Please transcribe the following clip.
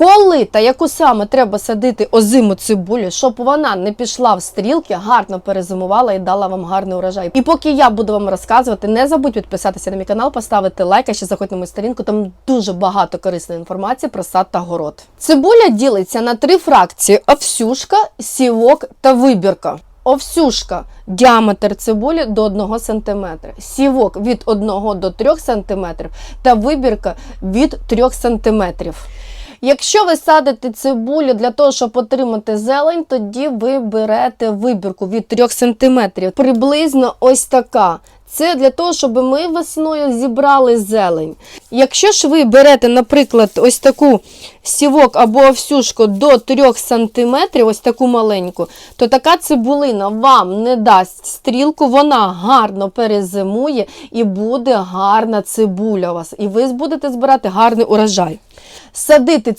Коли та яку саме треба садити озиму цибулю, щоб вона не пішла в стрілки, гарно перезимувала і дала вам гарний урожай. І поки я буду вам розказувати, не забудь підписатися на мій канал, поставити лайк, а ще заходь на мою сторінку. Там дуже багато корисної інформації про сад та город. Цибуля ділиться на три фракції: овсюшка, сівок та вибірка. Овсюшка діаметр цибулі до 1 см, сівок від 1 до 3 см та вибірка від 3 см. Якщо ви садите цибулю для того, щоб отримати зелень, тоді ви берете вибірку від 3 см. Приблизно ось така. Це для того, щоб ми весною зібрали зелень. Якщо ж ви берете, наприклад, ось таку сівок або овсюшку до 3 см, ось таку маленьку, то така цибулина вам не дасть стрілку, вона гарно перезимує і буде гарна цибуля у вас. І ви будете збирати гарний урожай. Садити